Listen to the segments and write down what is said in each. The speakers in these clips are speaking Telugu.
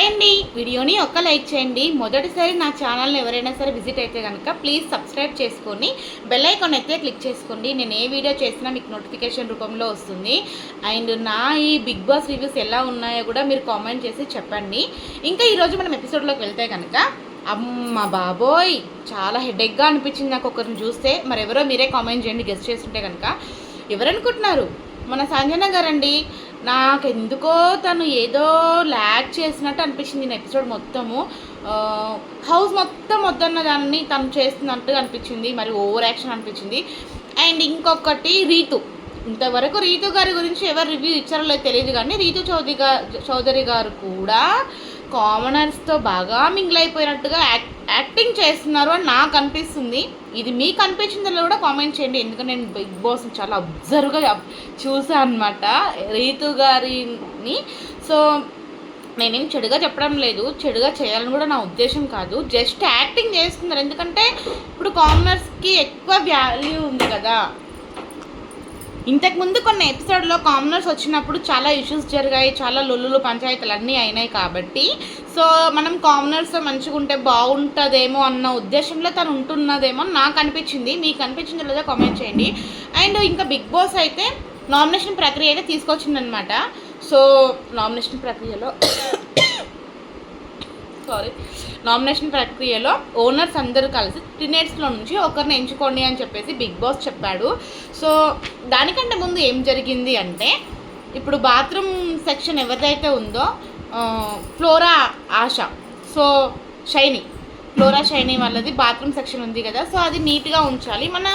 హాయ్ అండి. వీడియోని ఒక్క లైక్ చేయండి. మొదటిసారి నా ఛానల్ని ఎవరైనా సరే విజిట్ అయితే కనుక ప్లీజ్ సబ్స్క్రైబ్ చేసుకొని బెల్ ఐకాన్ అయితే క్లిక్ చేసుకోండి. నేను ఏ వీడియో చేసినా మీకు నోటిఫికేషన్ రూపంలో వస్తుంది. అండ్ నా ఈ బిగ్ బాస్ రివ్యూస్ ఎలా ఉన్నాయో కూడా మీరు కామెంట్ చేసి చెప్పండి. ఇంకా ఈరోజు మనం ఎపిసోడ్లోకి వెళ్తే కనుక అమ్మ బాబోయ్! చాలా హెడేక్గా అనిపించింది నాకు ఒకరిని చూస్తే. మరి ఎవరో మీరే కామెంట్ చేయండి. గెస్ట్ చేస్తుంటే కనుక ఎవరనుకుంటున్నారు? మన సంజన గారండి. నాకు ఎందుకో తను ఏదో ల్యాక్ చేసినట్టు అనిపించింది నేను ఎపిసోడ్ మొత్తము. హౌస్ మొత్తం వద్దన్న దాన్ని తను చేస్తున్నట్టు అనిపించింది మరి ఓవర్ యాక్షన్ అనిపించింది. అండ్ ఇంకొకటి రీతు. ఇంతవరకు రీతు గారి గురించి ఎవరు రివ్యూ ఇచ్చారో లేదో తెలియదు కానీ రీతు చౌదరి గారు చౌదరి గారు కూడా కామనర్స్తో బాగా మింగిల్ అయిపోయినట్టుగా యాక్ట్ యాక్టింగ్ చేస్తున్నారు అని నాకు అనిపిస్తుంది. ఇది మీకు అనిపించిందో కూడా కామెంట్ చేయండి. ఎందుకంటే నేను బిగ్ బాస్ చాలా అబ్జర్వ్గా చూసాను అనమాట రీతు గారిని. సో నేనేం చెడుగా చెప్పడం లేదు. చెడుగా చేయాలని కూడా నా ఉద్దేశం కాదు. జస్ట్ యాక్టింగ్ చేస్తున్నారు. ఎందుకంటే ఇప్పుడు కామనర్స్కి ఎక్కువ వాల్యూ ఉంది కదా. ఇంతకుముందు కొన్ని ఎపిసోడ్లో కామనర్స్ వచ్చినప్పుడు చాలా ఇష్యూస్ జరిగాయి. చాలా లొల్లులు పంచాయతీలు అన్నీ అయినాయి కాబట్టి సో మనం కామనర్స్ మంచిగా ఉంటే బాగుంటుందేమో అన్న ఉద్దేశంలో తను ఉంటున్నదేమో నాకు అనిపించింది. మీకు అనిపించిందో లేదో కామెంట్ చేయండి. అండ్ ఇంకా బిగ్ బాస్ అయితే నామినేషన్ ప్రక్రియ అయితే తీసుకొచ్చిందనమాట సో నామినేషన్ ప్రక్రియలో సారీ నామినేషన్ ప్రక్రియలో ఓనర్స్ అందరూ కలిసి టీనేట్స్లో నుంచి ఒకరిని ఎంచుకోండి అని చెప్పేసి బిగ్ బాస్ చెప్పాడు. సో దానికంటే ముందు ఏం జరిగింది అంటే ఇప్పుడు బాత్రూమ్ సెక్షన్ ఎవరిదైతే ఉందో Flora Asha. So Saini. Flora Saini వాళ్ళది బాత్రూమ్ సెక్షన్ ఉంది కదా సో అది నీట్గా ఉంచాలి. మన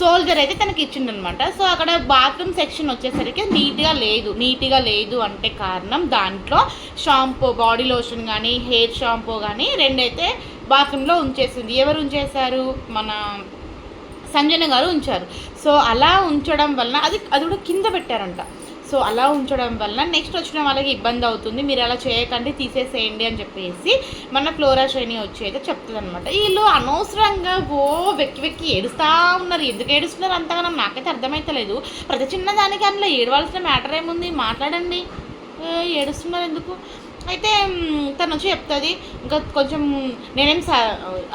సోల్జర్ అయితే తనకి ఇచ్చిండనమాట. సో అక్కడ బాత్రూమ్ సెక్షన్ వచ్చేసరికి నీట్గా లేదు నీట్గా లేదు అంటే కారణం దాంట్లో షాంపూ బాడీ లోషన్ కానీ హెయిర్ షాంపూ కానీ రెండైతే బాత్రూంలో ఉంచేసింది. ఎవరు ఉంచేశారు? మన సంజన గారు ఉంచారు. సో అలా ఉంచడం వలన అది అది కూడా కింద పెట్టారంట. సో అలా ఉంచడం వల్ల నెక్స్ట్ వచ్చిన వాళ్ళకి ఇబ్బంది అవుతుంది. మీరు అలా చేయకండి తీసేసేయండి అని చెప్పేసి మన ఫ్లోరా శ్రేణి వచ్చి అయితే చెప్తుంది అనమాట వీళ్ళు అనవసరంగా ఓ వెక్కి వెక్కి ఏడుస్తూ ఉన్నారు. ఎందుకు ఏడుస్తున్నారు అంతగానం? నాకైతే అర్థమైతలేదు. ప్రతి చిన్న దానికి అందులో ఏడవలసిన మ్యాటర్ ఏముంది? మాట్లాడండి. ఏడుస్తున్నారు ఎందుకు? అయితే తను వచ్చి చెప్తుంది. ఇంకా కొంచెం నేనేం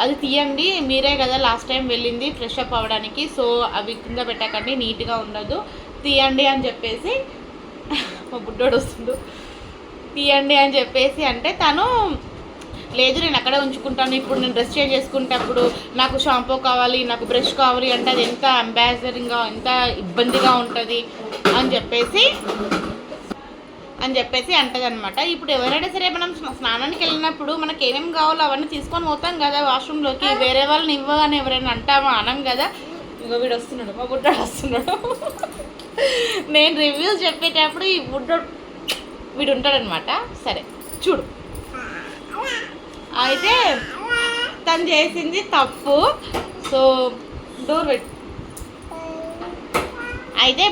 అది తీయండి. మీరే కదా లాస్ట్ టైం వెళ్ళింది ఫ్రెష్ అప్ అవ్వడానికి. సో అవి కింద పెట్టకండి. నీట్గా ఉండదు. తీయండి అని చెప్పేసి మా బుడ్డోడు వస్తుండు. తీయండి అని చెప్పేసి అంటే తను లేదు నేను అక్కడే ఉంచుకుంటాను. ఇప్పుడు నేను డ్రెస్ చేంజ్ చేసుకుంటప్పుడు నాకు షాంపూ కావాలి నాకు బ్రష్ కావాలి అంటే అది ఎంత అంబాసిడరింగ్గా ఎంత ఇబ్బందిగా ఉంటుంది? అని చెప్పేసి అని చెప్పేసి అంటది అనమాట ఇప్పుడు ఎవరైనా సరే మనం స్నా- స్నానానికి వెళ్ళినప్పుడు మనకి ఏమేమి కావాలో అవన్నీ తీసుకొని పోతాం కదా వాష్రూమ్లోకి వేరే వాళ్ళని ఇవ్వగానే ఎవరైనా అంటామా? అనం కదా. ఇంకో వీడు వస్తున్నాడు మా బుడ్డాడు వస్తున్నాడు. నేను రివ్యూస్ చెప్పేటప్పుడు ఈ బుడ్డోడు వీడు ఉంటాడనమాట. సరే చూడు. అయితే తను చేసింది తప్పు. సో డోర్ పెట్టు అయితే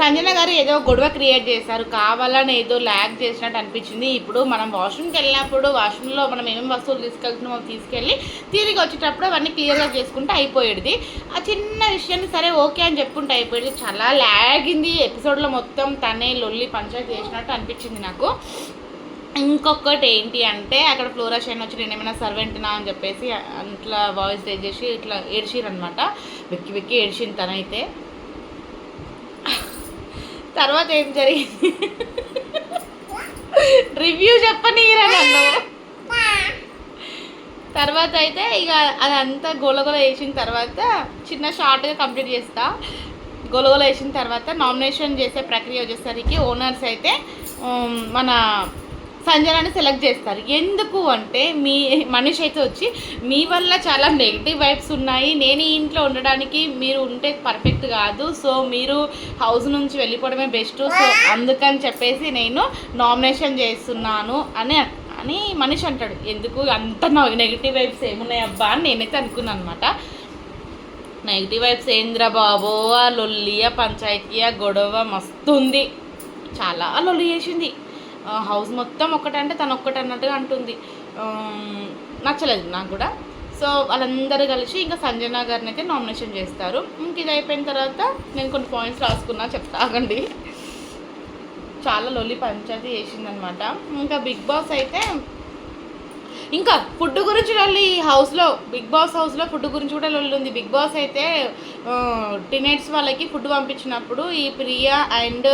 సంజన గారు ఏదో గొడవ క్రియేట్ చేశారు. కావాలని ఏదో ల్యాగ్ చేసినట్టు అనిపించింది. ఇప్పుడు మనం వాష్రూమ్కి వెళ్ళినప్పుడు వాష్రూమ్లో మనం ఏమేమి వస్తువులు తీసుకెళ్తున్నామో తీసుకెళ్ళి తిరిగి వచ్చేటప్పుడు అవన్నీ క్లియర్గా చేసుకుంటే అయిపోయేది. ఆ చిన్న విషయాన్ని సరే ఓకే అని చెప్పుకుంటే అయిపోయేది. చాలా ల్యాగింది ఎపిసోడ్లో మొత్తం తనే లొల్లి పంచాయతీ చేసినట్టు అనిపించింది నాకు. ఇంకొకటి ఏంటి అంటే అక్కడ ఫ్లోరా షైన్ వచ్చి నేను ఏమైనా సర్వెంట్నా అని చెప్పేసి అట్లా వాయిస్ రేజ్ చేసి ఇట్లా ఏడ్చిరనమాట వెక్కి వెక్కి ఏడ్చింది తనైతే. తర్వాత ఏం జరిగింది? రివ్యూ చెప్పనీరా నన్ను తర్వాత అయితే ఇక అదంతా గోలగోల వేసిన తర్వాత చిన్న షార్ట్గా కంప్లీట్ చేస్తా. గొలగొల వేసిన తర్వాత నామినేషన్ చేసే ప్రక్రియ వచ్చేసరికి ఓనర్స్ అయితే మన సంజనాన్ని సెలెక్ట్ చేస్తారు. ఎందుకు అంటే మీ మనిషి అయితే వచ్చి మీ వల్ల చాలా నెగిటివ్ వైబ్స్ ఉన్నాయి. నేను ఈ ఇంట్లో ఉండడానికి మీరు ఉంటే పర్ఫెక్ట్ కాదు. సో మీరు హౌస్ నుంచి వెళ్ళిపోవడమే బెస్ట్. సో అందుకని చెప్పేసి నేను నామినేషన్ చేస్తున్నాను అని అని మనిషి అంటాడు. ఎందుకు? అంత నెగిటివ్ వైబ్స్ ఏమున్నాయి అబ్బా? అని నేనైతే అనుకున్నాను అనమాట నెగిటివ్ వైబ్స్ ఏంద్రా బాబో? ఆ లొల్లియా పంచాయతీయ గొడవ మస్తు ఉంది చాలా లొల్లి చేసింది. హౌస్ మొత్తం ఒక్కటంటే తను ఒక్కటి అన్నట్టుగా అంటుంది నచ్చలేదు నాకు కూడా. సో వాళ్ళందరూ కలిసి ఇంకా సంజన గారిని అయితే నామినేషన్ చేస్తారు. ఇంక ఇది అయిపోయిన తర్వాత నేను కొన్ని పాయింట్స్ రాసుకున్నా చెప్తాగండి చాలా లొల్లి పంచాయతీ చేసిందనమాట. ఇంకా బిగ్ బాస్ అయితే ఇంకా ఫుడ్ గురించి లొల్లి హౌస్లో బిగ్ బాస్ హౌస్లో ఫుడ్ గురించి కూడా లొల్లి ఉంది. బిగ్ బాస్ అయితే టినేట్స్ వాళ్ళకి ఫుడ్ పంపించినప్పుడు ఈ ప్రియా అండ్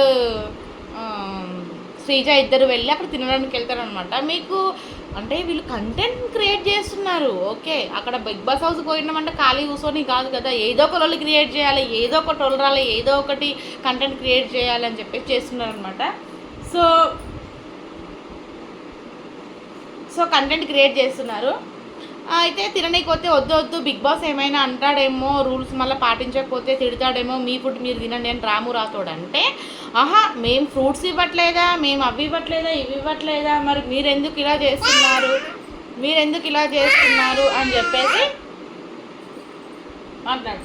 శ్రీజ ఇద్దరు వెళ్ళి అక్కడ తినడానికి వెళ్తారనమాట మీకు అంటే వీళ్ళు కంటెంట్ క్రియేట్ చేస్తున్నారు. ఓకే అక్కడ బిగ్ బాస్ హౌస్ పోయినామంటే ఖాళీ కూర్చొని కాదు కదా. ఏదో ఒక రోజు క్రియేట్ చేయాలి ఏదో ఒక టోల్ ఏదో ఒకటి కంటెంట్ క్రియేట్ చేయాలి అని చెప్పేసి చేస్తున్నారు అనమాట సో సో కంటెంట్ క్రియేట్ చేస్తున్నారు. అయితే తిననీకి వస్తే వద్దు వద్దు బిగ్ బాస్ ఏమైనా అంటాడేమో రూల్స్ మళ్ళీ పాటించకపోతే తిడతాడేమో మీ ఫుడ్ మీరు తినండి అని రాము రాతోడు అంటే ఆహా మేము ఫ్రూట్స్ ఇవ్వట్లేదా మేము అవి ఇవ్వట్లేదా ఇవి ఇవ్వట్లేదా మరి మీరు ఎందుకు ఇలా చేస్తున్నారు మీరు ఎందుకు ఇలా చేస్తున్నారు అని చెప్పేసి మాట్లాడు.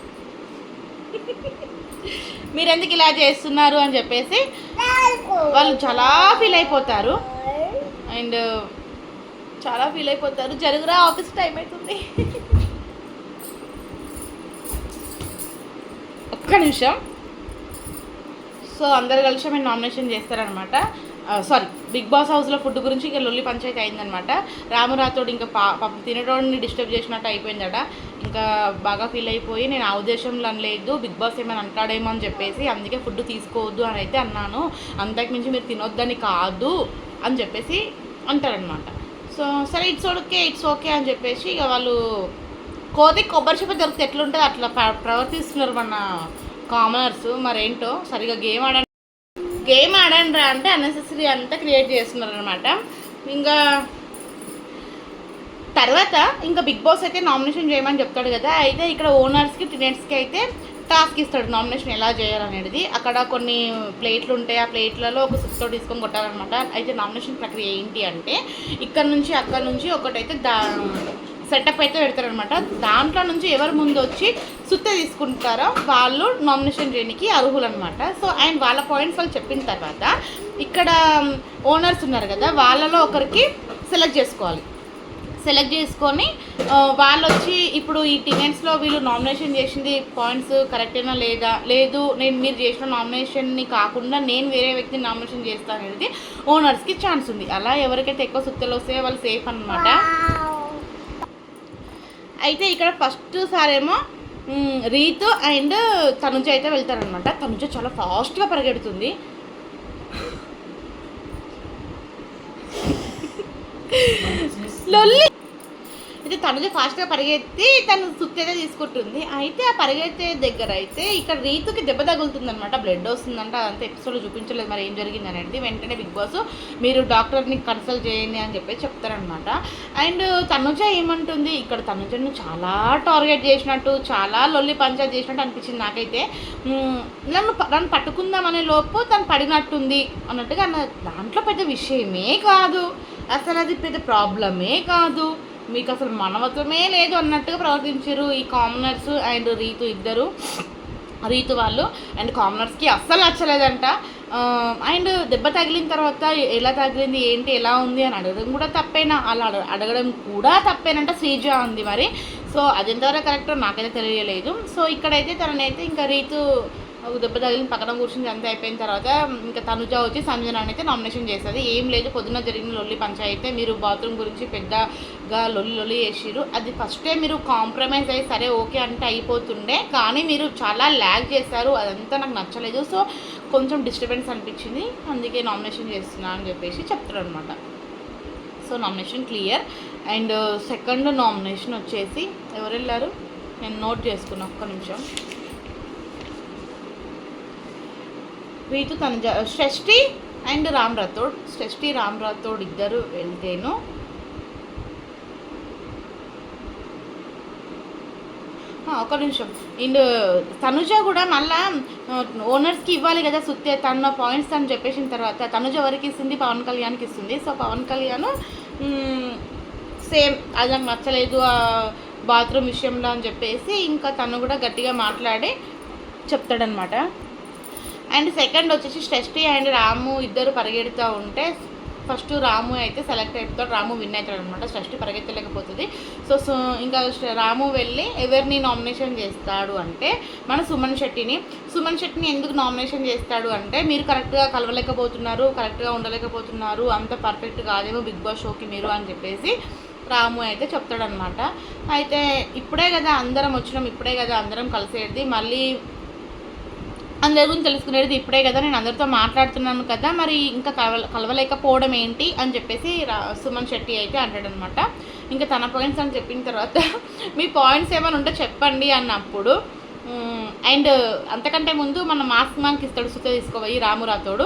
మీరెందుకు ఇలా చేస్తున్నారు అని చెప్పేసి వాళ్ళు చాలా ఫీల్ అయిపోతారు. అండ్ చాలా ఫీల్ అయిపోతారు. జరుగురా ఆఫీస్ టైం అవుతుంది ఒక్క నిమిషం. సో అందరు కలిసి మేము నామినేషన్ చేస్తారనమాట. సారీ బిగ్ బాస్ హౌస్లో ఫుడ్ గురించి ఇక లొల్లి పంచాయతీ అయిందనమాట. రామురాతోడు ఇంకా పా పాపం తినటోడిని డిస్టర్బ్ చేసినట్టు అయిపోయిందట. ఇంకా బాగా ఫీల్ అయిపోయి నేను ఆ ఉద్దేశంలో అనలేదు బిగ్ బాస్ ఏమైనా అంటాడేమో అని చెప్పేసి అందుకే ఫుడ్ తీసుకోవద్దు అని అయితే అన్నాను. అంతకుమించి మీరు తినొద్దని కాదు అని చెప్పేసి అంటారనమాట సో సరే ఇట్స్ ఓకే ఇట్స్ ఓకే అని చెప్పేసి ఇక వాళ్ళు కోతి కొబ్బరి చెప్ప దొరికితే ఎట్లుంటుంది? అట్లా ప్రవర్తిస్తున్నారు మన కామనర్స్ మరేంటో? సరిగా గేమ్ ఆడ గేమ్ ఆడండి అంటే అన్నెసెసరీ అంతా క్రియేట్ చేస్తున్నారు అనమాట ఇంకా తర్వాత ఇంకా బిగ్ బాస్ అయితే నామినేషన్ చేయమని చెప్తాడు కదా. అయితే ఇక్కడ ఓనర్స్కి టినెట్స్కి అయితే టాస్క్ ఇస్తాడు. నామినేషన్ ఎలా చేయాలనేది. అక్కడ కొన్ని ప్లేట్లు ఉంటాయి. ఆ ప్లేట్లలో ఒక సుత్తో తీసుకొని కొట్టాలన్నమాట. అయితే నామినేషన్ ప్రక్రియ ఏంటి అంటే ఇక్కడ నుంచి అక్కడ నుంచి ఒకటైతే దా సెటప్ అయితే పెడతారనమాట దాంట్లో నుంచి ఎవరు ముందు వచ్చి సుత్త తీసుకుంటారో వాళ్ళు నామినేషన్ చేయడానికి అర్హులు అనమాట సో అండ్ వాళ్ళ పాయింట్స్ వాళ్ళు చెప్పిన తర్వాత ఇక్కడ ఓనర్స్ ఉన్నారు కదా వాళ్ళలో ఒకరికి సెలెక్ట్ చేసుకోవాలి. సెలెక్ట్ చేసుకొని వాళ్ళు వచ్చి ఇప్పుడు ఈ టికెట్స్లో వీళ్ళు నామినేషన్ చేసింది పాయింట్స్ కరెక్టేనా లేదా? లేదు నేను మీరు చేసిన నామినేషన్ని కాకుండా నేను వేరే వ్యక్తిని నామినేషన్ చేస్తాను అనేది ఓనర్స్కి ఛాన్స్ ఉంది. అలా ఎవరికైతే ఎక్కువ సుత్తలు వస్తాయో వాళ్ళు సేఫ్ అన్నమాట. అయితే ఇక్కడ ఫస్ట్ సారేమో రీతు అండ్ తనుజ అయితే వెళ్తారనమాట తనుజ చాలా ఫాస్ట్గా పరిగెడుతుంది. లొల్లి! అయితే తనుజ ఫాస్ట్గా పరిగెత్తి తను సుత్తి అయితే తీసుకుంటుంది. అయితే ఆ పరిగెత్తే దగ్గర అయితే ఇక్కడ రీతుకి దెబ్బ తగులుతుంది అనమాట బ్లడ్ వస్తుందంట అంత ఎపిసోడ్లో చూపించలేదు మరి ఏం జరిగిందనండి వెంటనే బిగ్ బాస్ మీరు డాక్టర్ని కన్సల్ట్ చేయండి అని చెప్పి చెప్తారనమాట అండ్ తనుజ ఏమంటుంది? ఇక్కడ తనుజను చాలా టార్గెట్ చేసినట్టు చాలా లొల్లి పంచాయతీ చేసినట్టు అనిపించింది నాకైతే. నన్ను నన్ను పట్టుకుందామనే లోపు తను పడినట్టుంది అన్నట్టుగా దాంట్లో పెద్ద విషయమే కాదు. అసలు అది పెద్ద ప్రాబ్లమే కాదు. మీకు అసలు మనవత్వమే లేదు అన్నట్టుగా ప్రవర్తించారు ఈ కామనర్స్ అండ్ రీతు ఇద్దరు. రీతు వాళ్ళు. అండ్ కామనర్స్కి అస్సలు నచ్చలేదంట. అండ్ దెబ్బ తగిలిన తర్వాత ఎలా తగిలింది ఏంటి ఎలా ఉంది అని అడగడం కూడా తప్పేనా? అలా అడగ అడగడం కూడా తప్పేనంట శ్రీజ ఉంది మరి. సో అది ఎంతవరకు కరెక్టో నాకైతే తెలియలేదు. సో ఇక్కడైతే తననైతే ఇంకా రీతు ఒక దెబ్బ తగిలిన పక్కన కూర్చుని అంతా అయిపోయిన తర్వాత ఇంకా తనుజ వచ్చి సంజనాన్ని అయితే నామినేషన్ చేస్తుంది. ఏం లేదు పొద్దున్న జరిగిన లొల్లి పంచాయతీ మీరు బాత్రూమ్ గురించి పెద్దగా లొల్లి లొల్లి చేసిరు అది ఫస్టే మీరు కాంప్రమైజ్ అయ్యి సరే ఓకే అంటే అయిపోతుండే కానీ మీరు చాలా ల్యాగ్ చేశారు. అదంతా నాకు నచ్చలేదు. సో కొంచెం డిస్టర్బెన్స్ అనిపించింది. అందుకే నామినేషన్ చేస్తున్నా అని చెప్పేసి చెప్తారు అనమాట so nomination clear and second nomination వచ్చేసి ఎవరు వెళ్ళారు నేను నోట్ చేసుకున్నా ఒక్క నిమిషం. రీతు తనుజ షష్ఠి అండ్ రామ్ రాథోడ్. షష్ఠి రామ్ రాథోడ్ ఇద్దరు వెళ్తేను. ఒక నిమిషం. అండ్ తనుజ కూడా మళ్ళా ఓనర్స్కి ఇవ్వాలి కదా సుత్తే తన పాయింట్స్ అని చెప్పేసిన తర్వాత. తనుజ ఎవరికి ఇస్తుంది? పవన్ కళ్యాణ్కి ఇస్తుంది. సో పవన్ కళ్యాణ్ సేమ్ అది నాకు నచ్చలేదు ఆ బాత్రూమ్ విషయంలో అని చెప్పేసి ఇంకా తను కూడా గట్టిగా మాట్లాడి చెప్తాడనమాట అండ్ సెకండ్ వచ్చేసి షష్ఠి అండ్ రాము ఇద్దరు పరిగెడుతూ ఉంటే ఫస్ట్ రాము అయితే సెలెక్ట్ అయిపోతాడు రాము విన్ అవుతాడు అనమాట షష్ఠి పరిగెత్తలేకపోతుంది. సో సో ఇంకా రాము వెళ్ళి ఎవరిని నామినేషన్ చేస్తాడు అంటే మన సుమన్ శెట్టిని. సుమన్ శెట్టిని ఎందుకు నామినేషన్ చేస్తాడు అంటే మీరు కరెక్ట్గా కలవలేకపోతున్నారు కరెక్ట్గా ఉండలేకపోతున్నారు అంత పర్ఫెక్ట్ కాదేమో బిగ్ బాస్ షోకి మీరు అని చెప్పేసి రాము అయితే చెప్తాడనమాట అయితే ఇప్పుడే కదా అందరం వచ్చినాం ఇప్పుడే కదా అందరం కలిసేది. మళ్ళీ అందరి గురించి తెలుసుకునేది ఇప్పుడే కదా నేను అందరితో మాట్లాడుతున్నాను కదా మరి ఇంకా కలవ కలవలేకపోవడం ఏంటి అని చెప్పేసి రా సుమన్ శెట్టి అయితే అంటాడనమాట. ఇంకా తన పాయింట్స్ అని చెప్పిన తర్వాత మీ పాయింట్స్ ఏమైనా ఉంటే చెప్పండి అన్నప్పుడు అండ్ అంతకంటే ముందు మన మాస్క్ మ్యాన్కి ఇస్తాడు సుత తీసుకోబోయి రామురాతోడు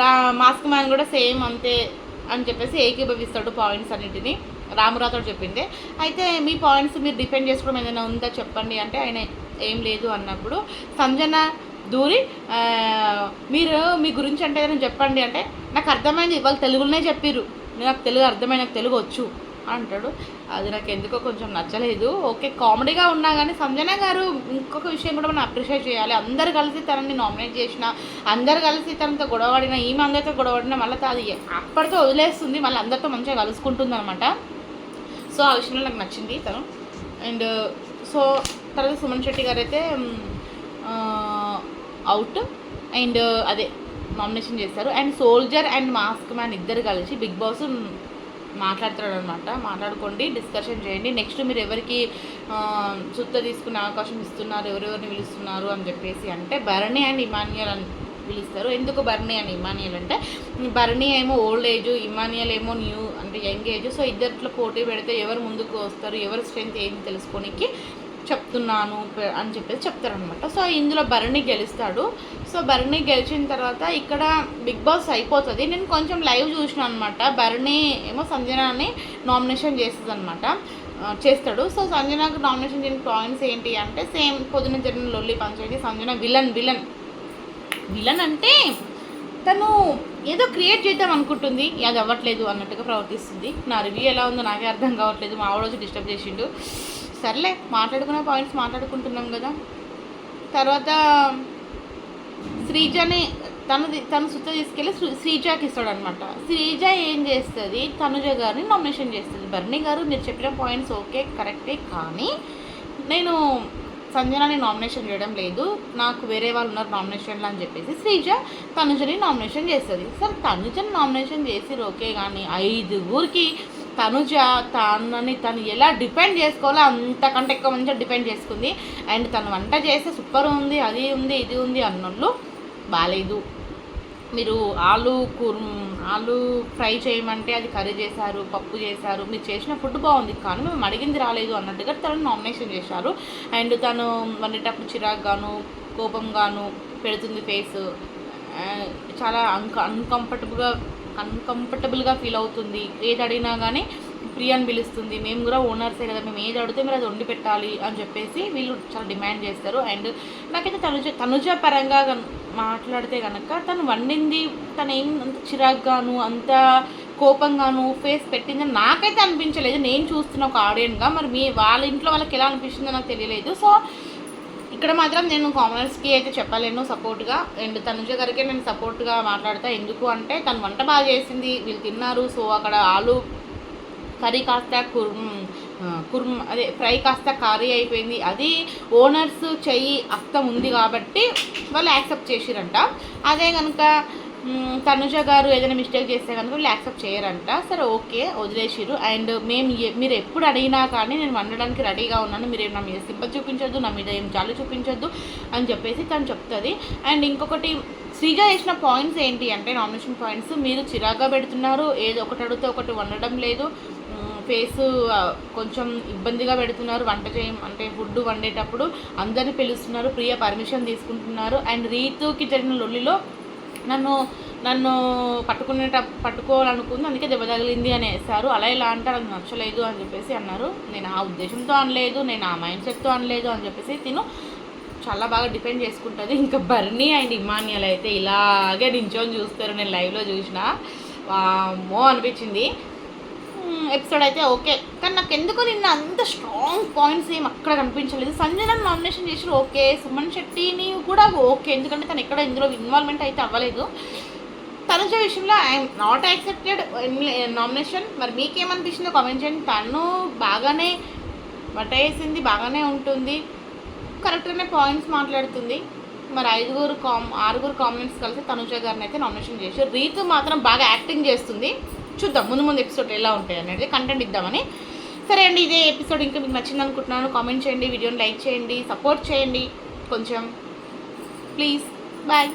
రా మాస్క్ మ్యాన్ కూడా సేమ్ అంతే అని చెప్పేసి ఏకీభవిస్తాడు పాయింట్స్ అన్నింటినీ. రామురాతోడు చెప్పింది. అయితే మీ పాయింట్స్ మీరు డిఫెండ్ చేసుకోవడం ఏదైనా ఉందా చెప్పండి అంటే ఆయన ఏం లేదు అన్నప్పుడు సంజన దూరి మీరు మీ గురించి అంటే ఏదైనా చెప్పండి అంటే నాకు అర్థమైంది వాళ్ళు తెలుగులోనే చెప్పిర్రు. నాకు తెలుగు అర్థమైంది నాకు తెలుగు వచ్చు. అంటాడు. అది నాకు ఎందుకో కొంచెం నచ్చలేదు. ఓకే కామెడీగా ఉన్నా కానీ సంజన గారు ఇంకొక విషయం కూడా మనం అప్రిషియేట్ చేయాలి. అందరు కలిసి తనని నామినేట్ చేసిన అందరు కలిసి తనతో గొడవడిన ఈమె అందరితో గొడవడిన మళ్ళీ అది అప్పటితో వదిలేస్తుంది. మళ్ళీ అందరితో మంచిగా కలుసుకుంటుంది అనమాట సో ఆ విషయంలో నాకు నచ్చింది తను. అండ్ సో తర్వాత సుమన్ శెట్టి గారు అయితే అవుట్ అండ్ uh, అదే నామినేషన్ చేస్తారు and soldier and mask man ఇద్దరు కలిసి బిగ్ బాస్ మాట్లాడతాడు అనమాట మాట్లాడుకోండి డిస్కషన్ చేయండి. నెక్స్ట్ మీరు ఎవరికి చుత్త తీసుకునే అవకాశం ఇస్తున్నారు ఎవరెవరిని పిలుస్తున్నారు అని చెప్పేసి అంటే భరణి అండ్ ఇమాన్యుయల్ అని పిలుస్తారు. ఎందుకు బర్నీ అండ్ ఇమానియల్ అంటే బర్నీ ఏమో ఓల్డ్ ఏజ్ ఇమానియల్ ఏమో న్యూ అంటే యంగ్ ఏజ్ సో ఇద్దరిలో పోటీ పెడితే ఎవరు ముందుకు వస్తారు ఎవరు స్ట్రెంత్ ఏంటి తెలుసుకోనికి చెప్తున్నాను అని చెప్పేసి చెప్తారనమాట సో ఇందులో భరణి గెలుస్తాడు. సో భరణి గెలిచిన తర్వాత ఇక్కడ బిగ్ బాస్ అయిపోతుంది. నేను కొంచెం లైవ్ చూసిన అనమాట భరణి ఏమో సంజనాని నామినేషన్ చేస్తుంది అనమాట చేస్తాడు. సో సంజనాకు నామినేషన్ చేసిన పాయింట్స్ ఏంటి అంటే సేమ్ పొద్దున జరిగిన లొల్లి panchayat Sanjana villain villain. Villain అంటే తను ఏదో క్రియేట్ చేద్దాం అనుకుంటుంది. అది అవ్వట్లేదు అన్నట్టుగా ప్రవర్తిస్తుంది. నా రివ్యూ ఎలా ఉందో నాకే అర్థం కావట్లేదు. మా ఆవిడ వచ్చి డిస్టర్బ్ చేసిండు. సర్లే మాట్లాడుకునే పాయింట్స్ మాట్లాడుకుంటున్నాం కదా. తర్వాత శ్రీజని తను తను సుత్త తీసుకెళ్ళి శ్రీజాకి ఇస్తాడు అనమాట శ్రీజ ఏం చేస్తుంది? తనుజ గారిని నామినేషన్ చేస్తుంది. బర్ణి గారు మీరు చెప్పిన పాయింట్స్ ఓకే కరెక్టే కానీ నేను సంజనాని నామినేషన్ చేయడం లేదు. నాకు వేరే వాళ్ళు ఉన్నారు నామినేషన్లు అని చెప్పేసి శ్రీజ తనుజని నామినేషన్ చేస్తుంది. సరే తనుజని నామినేషన్ చేసి ఓకే కానీ ఐదుగురికి తనుజ తనని తను ఎలా డిపెండ్ చేసుకోవాలో అంతకంటే ఎక్కువ మంచిగా డిపెండ్ చేసుకుంది. అండ్ తను వంట చేస్తే సూపర్ ఉంది అది ఉంది ఇది ఉంది అన్నోళ్ళు బాగాలేదు మీరు ఆలు కూర్ ఆలు ఫ్రై చేయమంటే అది కర్రీ చేశారు పప్పు చేశారు మీరు చేసిన ఫుడ్ బాగుంది. కానీ మేము అడిగింది రాలేదు అన్నట్టుగా తను నామినేషన్ చేశారు. అండ్ తను వండేటప్పుడు చిరాగ్గాను కోపంగాను పెడుతుంది ఫేస్. చాలా అన్క అన్కంఫర్టబుల్గా అన్కంఫర్టబుల్గా ఫీల్ అవుతుంది. ఏది అడిగినా కానీ ప్రియాని పిలుస్తుంది. మేము కూడా ఓనర్సే కదా మేము ఏది అడిగితే మీరు అది వండి పెట్టాలి అని చెప్పేసి వీళ్ళు చాలా డిమాండ్ చేస్తారు. అండ్ నాకైతే తనుజ తనుజ పరంగా మాట్లాడితే కనుక తను వండింది తను ఏం అంత చిరాగ్గాను అంత కోపంగాను ఫేస్ పెట్టిందని నాకైతే అనిపించలేదు. నేను చూస్తున్న ఒక ఆడియన్గా మరి మీ వాళ్ళ ఇంట్లో వాళ్ళకి ఎలా అనిపిస్తుందో నాకు తెలియలేదు. సో ఇక్కడ మాత్రం నేను కామనర్స్కి అయితే చెప్పలేను సపోర్ట్గా. అండ్ తనుజ గారికి నేను సపోర్ట్గా మాట్లాడతా. ఎందుకు అంటే తను వంట బాగా చేసింది. వీళ్ళు తిన్నారు. సో అక్కడ ఆలు కర్రీ కాస్త కుర్మ్ ఆ, కుర్మ్ అదే ఫ్రై కాస్త కర్రీ అయిపోయింది. అది ఓనర్స్ చెయ్యి అస్తం ఉంది కాబట్టి వాళ్ళు యాక్సెప్ట్ చేసిరంట. అదే కనుక తనుజ గారు ఏదైనా మిస్టేక్ చేస్తే కనుక వీళ్ళు యాక్సెప్ట్ చేయరంట. సరే ఓకే వదిలేసిరు అండ్ మేము మీరు ఎప్పుడు అడిగినా కానీ నేను వండడానికి రెడీగా ఉన్నాను. మీరు నా మీద సింప చూపించొద్దు నా మీద ఏం జాలి చూపించొద్దు అని చెప్పేసి తను చెప్తుంది. అండ్ ఇంకొకటి శ్రీజ చేసిన పాయింట్స్ ఏంటి అంటే నామినేషన్ పాయింట్స్ మీరు చిరాగ్గా పెడుతున్నారు. ఏదో ఒకటి అడిగితే ఒకటి వండడం లేదు. ఫేస్ కొంచెం ఇబ్బందిగా పెడుతున్నారు. వంట చేయం అంటే ఫుడ్ వండేటప్పుడు అందరిని పిలుస్తున్నారు. ప్రియ పర్మిషన్ తీసుకుంటున్నారు. అండ్ రీతుకి జరిగిన లొల్లిలో నన్ను నన్ను పట్టుకునేట పట్టుకోవాలనుకుంది అందుకే దెబ్బ తగిలింది అని వేశారు అలా ఇలా అంటే అది నచ్చలేదు అని చెప్పేసి అన్నారు. నేను ఆ ఉద్దేశంతో అనలేదు నేను ఆ మైండ్ సెట్తో అనలేదు అని చెప్పేసి తిను. చాలా బాగా డిపెండ్ చేసుకుంటుంది. ఇంకా బర్నీ అండ్ ఇమానియల్ అయితే ఇలాగే నించొని చూస్తారు. నేను లైవ్లో చూసిన. వామ్మో అనిపించింది. ఎపిసోడ్ అయితే ఓకే కానీ నాకు ఎందుకో నిన్న అంత స్ట్రాంగ్ పాయింట్స్ ఏం అక్కడ కనిపించలేదు. సంజన నామినేషన్ చేసి ఓకే సుమన్ శెట్టిని కూడా ఓకే ఎందుకంటే తను ఎక్కడ ఇందులో ఇన్వాల్వ్మెంట్ అయితే అవ్వలేదు. తనుజ విషయంలో ఐఎమ్ నాట్ యాక్సెప్టెడ్ నామినేషన్ మరి మీకేమనిపించిందో కామెంట్ చేయండి. తను బాగానే వటేసింది బాగానే ఉంటుంది. కరెక్ట్గానే పాయింట్స్ మాట్లాడుతుంది. మరి ఐదుగురు కామ్ ఆరుగురు కామెంట్స్ కలిసి తనుజ గారిని అయితే నామినేషన్ చేశారు. రీతు మాత్రం బాగా యాక్టింగ్ చేస్తుంది. చూద్దాం. ముందు ముందు ఎపిసోడ్ ఎలా ఉంటాయి అనేది కంటెంట్ ఇద్దామని. సరే అండి ఇదే ఎపిసోడ్ ఇంకా మీకు నచ్చింది అనుకుంటున్నాను కామెంట్ చేయండి వీడియోని లైక్ చేయండి సపోర్ట్ చేయండి. కొంచెం. Please bye